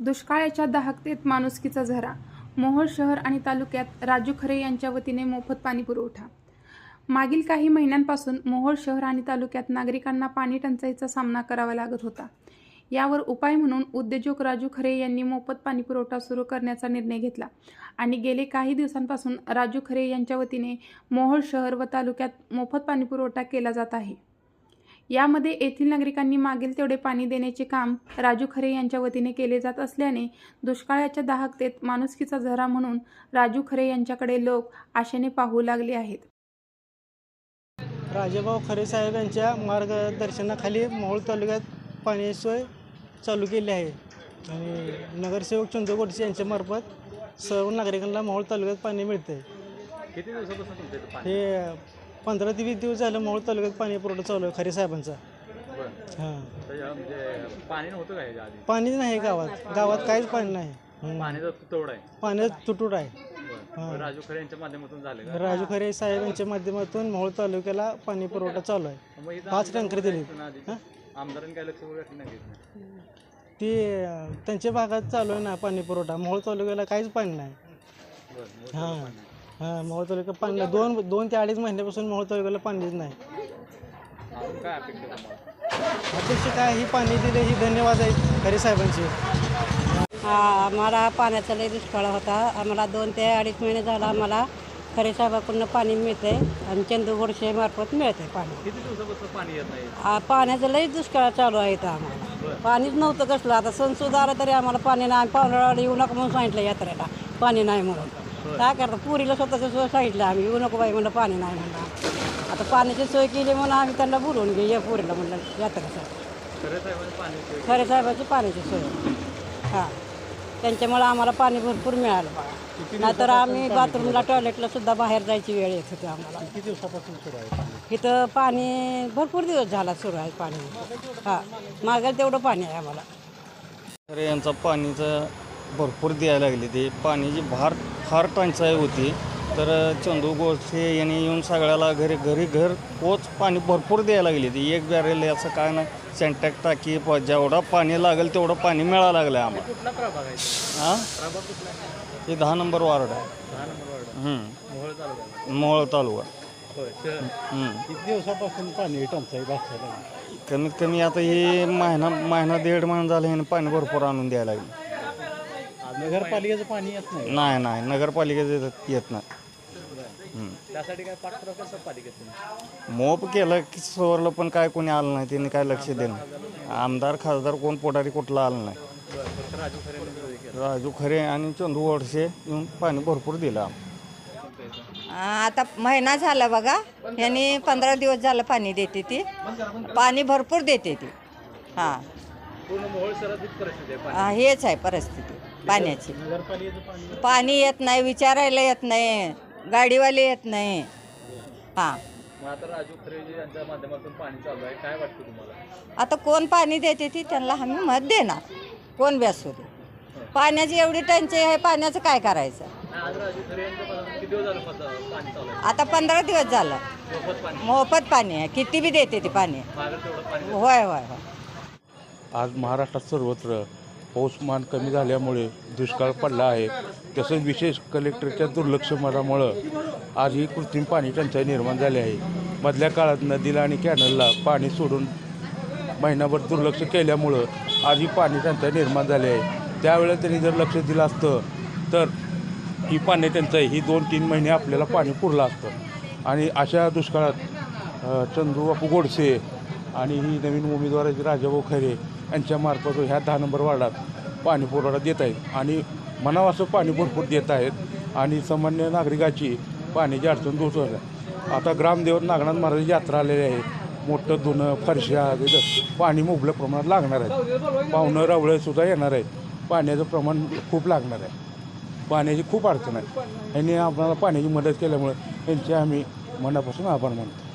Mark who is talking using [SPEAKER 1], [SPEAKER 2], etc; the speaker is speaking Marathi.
[SPEAKER 1] दुष्काळाच्या दाहकतेत माणुसकीचा झरा. मोहोळ शहर आणि तालुक्यात राजू खरे यांच्या वतीने मोफत पाणी पुरवठा. मागील काही महिन्यांपासून मोहोळ शहर आणि तालुक्यात नागरिकांना पाणी टंचाईचा सामना करावा लागत होता. यावर उपाय म्हणून उद्योजक राजू खरे यांनी मोफत पाणी पुरवठा सुरू करण्याचा निर्णय घेतला आणि गेले काही दिवसांपासून राजू खरे यांच्या वतीने मोहोळ शहर व तालुक्यात मोफत पाणी पुरवठा केला जात आहे. यामध्ये येथील नागरिकांनी मागेल तेवढे पाणी देण्याचे काम राजू खरे यांच्या वतीने केले जात असल्याने दुष्काळाच्या दाहकतेत माणुसकीचा झरा म्हणून राजू खरे यांच्याकडे लोक आशेने पाहू लागले आहेत.
[SPEAKER 2] राजेभाऊ खरे साहेब यांच्या मार्गदर्शनाखाली मोहोळ तालुक्यात पाणी सोय चालू केली आहे. आणि नगरसेवक चंदू गोडसे यांच्यामार्फत सर्व नागरिकांना मोहोळ तालुक्यात पाणी मिळते
[SPEAKER 3] किती दिवसापासून तुमच्या इथं पाणी
[SPEAKER 2] हे पंधरा ते वीस दिवस झालं मोहोळ तालुक्यात पाणी पुरवठा चालू आहे खरे साहेबांचा.
[SPEAKER 3] बरं.
[SPEAKER 2] हां.
[SPEAKER 3] तर या म्हणजे पाणी नव्हतं का ह्याच्या आधी?
[SPEAKER 2] पाणी नाही गावात. गावात काहीच पाणी नाही. हं.
[SPEAKER 3] पाण्याचा आहे.
[SPEAKER 2] पाण्यात तुटूट आहे.
[SPEAKER 3] बरं. राजू खरे यांच्या माध्यमातून झालं का?
[SPEAKER 2] राजू खरे साहेब यांच्या माध्यमातून मोहोळ तालुक्याला पाणी पुरवठा चालू आहे.
[SPEAKER 3] मग इथं
[SPEAKER 2] पाच टँकर दिले.
[SPEAKER 3] आमदारांनी आधी आमदारांनी काय लक्ष वगैरे घातलं नाही घेतलं?
[SPEAKER 2] ती अं, त्यांच्या भागात चालू आहे ना पाणी पुरवठा. मोहोळ तालुक्याला काहीच पाणी नाही.
[SPEAKER 3] बरं
[SPEAKER 2] हां. हां मोहोळ तालुक्यात पाणी नाही. दोन दोन ते अडीच महिन्यापासून मोहोळ तालुक्याला पाणीच नाही.
[SPEAKER 3] अजून काय अपेक्षा आहे तुम्हाला
[SPEAKER 2] अपेक्षा काय? ही पाणी दिले ही धन्यवाद आहे खरे साहेबांचे.
[SPEAKER 4] हा आम्हाला पाण्याचा लई दुष्काळ होता. आम्हाला दोन ते अडीच महिने झाला आम्हाला खरे साहेबाकडून पाणी मिळते आणि चंदू गोडशे मार्फत मिळते पाणी.
[SPEAKER 3] किती दिवसापासून पाणी येत नाही?
[SPEAKER 4] आ, पाण्याचं लई दुष्काळ चालू आहे इथं आम्हाला. पाणीच नव्हतं कसलं. आता सण सुद्धा आला तरी आम्हाला पाणी नाही. पावसाळ्याला येऊ नका म्हणून सांगितलं यात्रेला. पाणी नाही म्हणून. काय करता? पुरीला स्वतःचं सोय सांगितलं आम्ही. येऊ नको बाई म्हणलं पाणी नाही म्हणलं. आता पाण्याची सोय केली म्हणून आम्ही त्यांना बोलवून घे या पुरीला म्हणलं यात्रेसाठी.
[SPEAKER 3] खरे साहेबांनी पाणी सोय.
[SPEAKER 4] खरे साहेबाची पाण्याची सोय. हां. त्यांच्यामुळे आम्हाला पाणी भरपूर मिळालं बघा नाहीतर आम्ही बाथरूमला टॉयलेटला सुद्धा बाहेर जायची वेळ येत होती आम्हाला.
[SPEAKER 2] किती दिवसापासून सुरू आहे
[SPEAKER 4] इथं पाणी भरपूर दिवस झाला सुरू आहे पाणी. हां. मागेल तेवढं पाणी आहे आम्हाला.
[SPEAKER 5] तर यांचा पाणीचं भरपूर द्यायला लागले ते. पाण्याची भार फार टंचाई होती. तर चंदू गोडसे यांनी येऊन सगळ्याला घरी घरी घर पोच पाणी भरपूर द्यायला लागले ते एक बॅरेल असं काय नाही सेंटॅक टाकी प- जेवढं पाणी लागेल तेवढं पाणी मिळायला लागलं आहे आम्हाला
[SPEAKER 3] कुठला प्रभाग आहे?
[SPEAKER 5] हां
[SPEAKER 3] प्रभाग कुठला आहे?
[SPEAKER 5] हे दहा नंबर वार्ड आहे.
[SPEAKER 3] दहा नंबर वार्ड.
[SPEAKER 5] हं.
[SPEAKER 3] मोहोळ तालुका
[SPEAKER 5] मोहोळ तालुका.
[SPEAKER 3] होय शहर.
[SPEAKER 2] किती दिवसापासून पाणी टंचाई भासायला
[SPEAKER 5] कमीत कमी आता हे महिना महिना दीड महिना झाला ह्यानं पाणी भरपूर आणून द्यायला लागले.
[SPEAKER 2] नगरपालिकेचं पाणी येत नाही.
[SPEAKER 5] नाही नाही नगरपालिकेचं येत नाही. हं.
[SPEAKER 3] त्यासाठी काय पाठपुरावा कसं पालिकेतून
[SPEAKER 5] मोप केलं की सवरलं पण काय कोणी आलं नाही त्यांनी काय लक्ष देणं आमदार खासदार कोण पोटारी कुठला आलं नाही.
[SPEAKER 3] फक्त राजू खरे
[SPEAKER 5] राजू आणि चंदू वडसे येऊन पाणी भरपूर दिलं आम्हाला.
[SPEAKER 6] आता महिना झाला बघा यांनी पंधरा दिवस झालं पाणी देते ती. पाणी भरपूर देते ती. हां.
[SPEAKER 3] पूर्ण मोहोळ शहरात हीच परिस्थिती आहे पाणी
[SPEAKER 6] हा, हेच आहे परिस्थिती पाण्याची.
[SPEAKER 2] नगरपालिकेचं पाणी
[SPEAKER 6] पाणी येत नाही विचारायला येत नाही गाडीवाले येत नाही. हां.
[SPEAKER 3] मग आता राजू खरे जी यांच्या माध्यमातून पाणी चालू आहे काय वाटतं तुम्हाला?
[SPEAKER 6] आता कोण पाणी देते ती त्यांना आम्ही मत देणार. कोण बी असू दे? पाण्याची एवढी टंचाई आहे पाण्याचं काय करायचं?
[SPEAKER 3] नाही, आज राजू खरे यांच्या माध्यमातून किती दिवस झालं मत- पाणी चालू आहे.
[SPEAKER 6] आता पंधरा दिवस झालं.
[SPEAKER 3] मोफत पाणी.
[SPEAKER 6] मोफत पाणी आहे. किती बी देते ती पाणी.
[SPEAKER 3] मागं तेवढं पाणी
[SPEAKER 6] होय होय होय.
[SPEAKER 7] आज महाराष्ट्रात सर्वत्र पाऊसमान कमी झाल्यामुळे दुष्काळ पडला आहे. तसंच विशेष कलेक्टरच्या दुर्लक्षपणामुळं आज ही कृत्रिम पाणी टंचाई निर्माण झाली आहे. मधल्या काळात नदीला आणि कॅनलला पाणी सोडून महिनाभर दुर्लक्ष केल्यामुळं आज ही पाणी टंचाई निर्माण झाली आहे. त्यावेळेला त्यांनी जर लक्ष दिलं असतं तर ही पाणी टंचाई ही दोन तीन महिने आपल्याला पाणी पुरलं असतं. आणि अशा दुष्काळात चंदू बापू गोडसे आणि ही नवीन उमेदवार राजाभाऊ खरे यांच्यामार्फत ह्या दहा नंबर वार्डात पाणी पुरवठा देत आहेत. आणि मनावं असं पाणी भरपूर देत आहेत. आणि सामान्य नागरिकाची पाण्याची अडचण दूर होत आहे आता ग्रामदेवत नागनाथ महाराज यात्रा आलेली आहे. मोठं धुणं फरशा तिथं पाणी मुबलक प्रमाणात लागणार आहे. पाहुणं रवळंसुद्धा येणार आहेत. पाण्याचं प्रमाण खूप लागणार आहे. पाण्याची खूप अडचण आहे. यांनी आम्हाला पाण्याची मदत केल्यामुळे यांचे आम्ही मनापासून आभार मानतो.